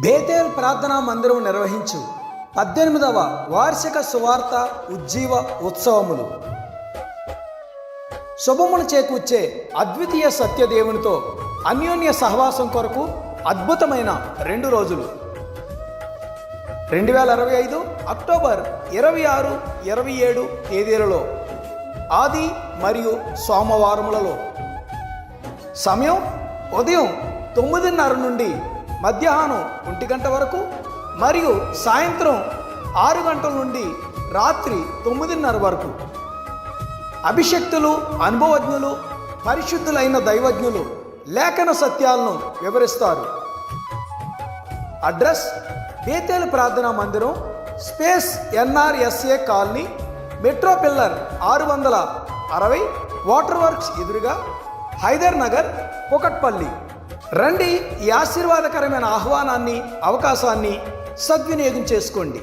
బేతేల్ ప్రార్థనా మందిరం నిర్వహించు. పద్దెనిమిదవ వార్షిక సువార్త ఉజ్జీవ ఉత్సవములు. శుభమును చేకూర్చే అద్వితీయ సత్యదేవునితో అన్యోన్య సహవాసం కొరకు అద్భుతమైన రెండు రోజులు. రెండు వేల ఇరవై ఐదు అక్టోబర్ ఇరవై ఆరు ఇరవై ఏడు తేదీలలో ఆది మరియు సోమవారములలో. సమయం ఉదయం తొమ్మిదిన్నర నుండి మధ్యాహ్నం ఒంటి గంట వరకు మరియు సాయంత్రం ఆరు గంటల నుండి రాత్రి తొమ్మిదిన్నర వరకు. అభిషక్తులు అనుభవజ్ఞులు పరిశుద్ధులైన దైవజ్ఞులు లేఖన సత్యాలను వివరిస్తారు. అడ్రస్ బేతేలు ప్రార్థనా మందిరం space NRSA colony metro pillar ఆరు వందల అరవై వాటర్ వర్క్స్ ఎదురుగా హైదర్ నగర్ కుకట్పల్లి రండి ఈ ఆశీర్వాదకరమైన ఆహ్వానాన్ని అవకాశాన్ని సద్వినియోగం చేసుకోండి.